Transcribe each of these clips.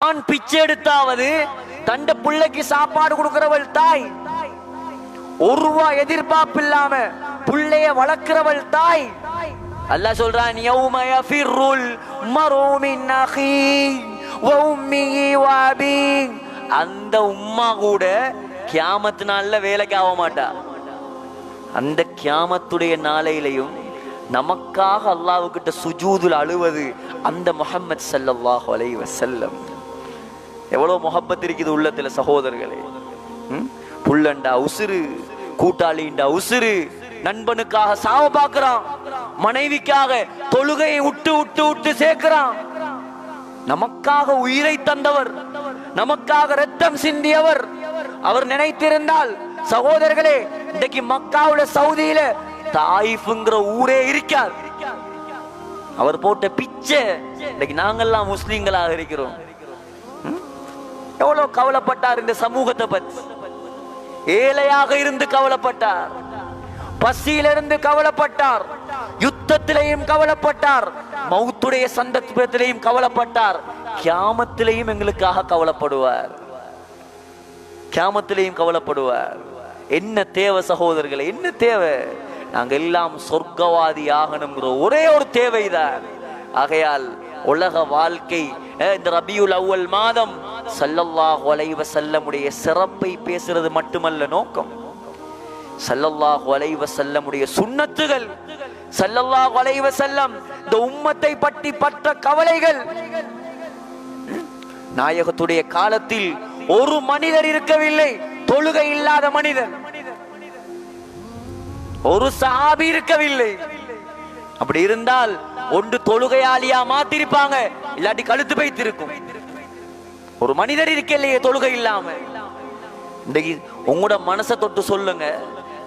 நான் பிச்சை எடுத்தாவது தண்ட பிள்ளைக்கு சாப்பாடு கொடுக்கிறவள் தாய். ஒரு ரூபா எதிர்பார்ப்பு இல்லாம புள்ளைய வளர்க்கிறவள் தாய். அல்லாஹ் சொல்றான் யௌமய ஃபிர்ருல் மரு அஹி அஹீ வ உம்மிஹி வ அபீஹ். அந்த உம்மா கூட கியாமத்து நாள்ல வேலைக்கு ஆக மாட்டா. அந்த கியாமத்துடைய நாளையிலையும் நமக்காக அல்லாஹ்வுக்கிட்ட சுஜூதுல அழுவது அந்த முஹம்மது ஸல்லல்லாஹு அலைஹி வஸல்லம். எவ்வளவு முகப்பத் இருக்குது உள்ளத்துல சகோதரர்களே? புள்ளண்டா உசுரு கூட்டாளிண்டா உசுரு நண்பனுக்காக சாவ பாக்குறான். மனைவிக்காக தொழுகையை விட்டு விட்டு விட்டு சேர்க்கிறான். நமக்காக உயிரை தந்தவர். நமக்காக ரத்தம் சிந்தியவர். அவர் நினைத்திருந்தால் சகோதரர்களே இன்றைக்கு மக்காவுல சவுதியில தாயிஃபுங்கிற ஊரே இருக்கார் அவர் போட்ட பிச்சை இன்னைக்கு நாங்கெல்லாம் முஸ்லீம்களாக இருக்கிறோம். எவ்வளவு கவலைப்பட்டார் இந்த சமூகத்தை பத்தி? ஏழையாக இருந்து கவலைப்பட்டார். பசியிலிருந்து கவலைப்பட்டார். யுத்தத்திலையும் கவலைப்பட்டார். மௌத்துடைய சந்தர்ப்பத்திலேயும் கவலைப்பட்டார். கியாமத்திலையும் எங்களுக்காக கவலைப்படுவார். கியாமத்திலையும் கவலைப்படுவார். என்ன தேவை சகோதரர்களே என்ன தேவை? நாங்க எல்லாம் சொர்க்கவாதி ஆகணுங்கிற ஒரே ஒரு தேவைதான். ஆகையால் உலக வாழ்க்கை இந்த ரபியுல் அவ்வல் மாதம் சல்லல்லாஹ் வலைவ செல்லமுடைய சிறப்பை பேசுறது மட்டுமல்ல நோக்கம். சல்லல்லாஹ் வலைவ செல்லமுடைய சுண்ணத்துகள் சல்லல்லாஹ் வலைவ செல்லம் இந்த உம்மத்தை பற்றி பற்ற கவலைகள். நாயகத்துடைய காலத்தில் ஒரு மனிதர் இருக்கவில்லை தொழுகை இல்லாத மனிதர். ஒரு சஹாபி இருக்கவில்லை. அப்படி இருந்தால் ஒன்று தொழுகையாளியா மாத்திருப்பாங்க இல்லாட்டி கழுத்து வைத்திருக்கும் ஒரு மனிதர் இருக்கலையே தொழுகை இல்லாம. இன்றைக்கு உங்களோட மனசை தொட்டு சொல்லுங்க.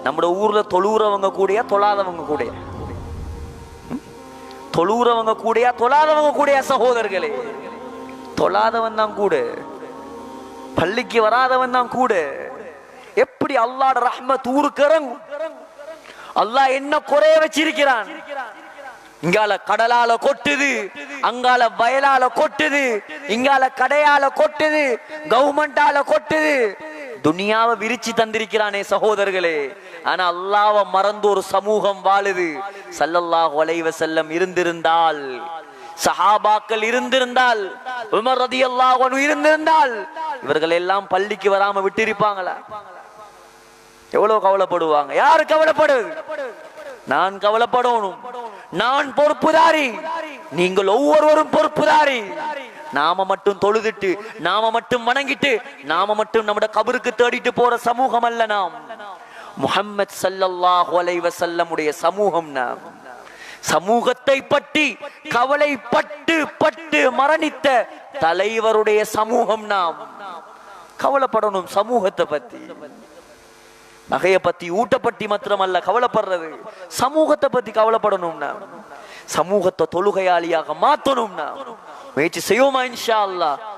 நம்மட ஊர்ல தொழுறவங்க கூடயா தொழாதவங்க கூடயா? தொழுகிறவங்க தொழுறவங்க கூடயா தொழாதவங்க கூடயா சகோதரர்களே? தொழாதவன் தான் கூட. பள்ளிக்கு வராதவன் தான் கூட. எப்படி அல்லாட ரஹ்மத் ஊருக்கு இறங்கும்? அல்லாஹ் என்ன குறைய வச்சிருக்கிறான்? இங்கால கடலால கொட்டுது அங்கால வயலால கொட்டுது இங்கால கடையால கொட்டுது கவர்மெண்டால கொட்டுது. துனியாவை விரிச்சு தந்திருக்கிறானே சகோதரர்களே. ஆனா அல்லாவ மறந்து ஒரு சமூகம் வாழுது. சல்லல்லாஹ் வளைவ செல்லம் இருந்திருந்தால் சஹாபாக்கள் இருந்திருந்தால் உமர் ரதியல்லாஹு அன்ஹு இருந்திருந்தால் இவர்கள் எல்லாம் பள்ளிக்கு வராம விட்டிருப்பாங்களா? எவ்வளவு கவலைப்படுவாங்க? யாரு கவலைப்படுவது நான் கவலைப்படணும். நான் பொறுப்புதாரி. நீங்கள் ஒவ்வொருவரும் பொறுப்புதாரி. நாம மட்டும் தொழுதுட்டு நாம மட்டும் வணங்கிட்டு நாம மட்டும் நம்மட கபருக்கு தேடிட்டு போற சமூகம் அல்ல நாம். முஹம்மத் ஸல்லல்லாஹு அலைஹி வஸல்லமுடைய சமூகம் நாம். சமூகத்தை பற்றி கவலைப்பட்டு பட்டு மரணித்த தலைவருடைய சமூகம் நாம். கவலைப்படணும் சமூகத்தை பத்தி. நகையை பத்தி ஊட்ட பத்தி மாத்திரமல்ல கவலைப்படுறது. சமூகத்தை பத்தி கவலைப்படணும்னா சமூகத்தை தொழுகையாளியாக மாத்தணும்னா முயற்சி செய்வோமா இன்ஷா அல்லாஹ்?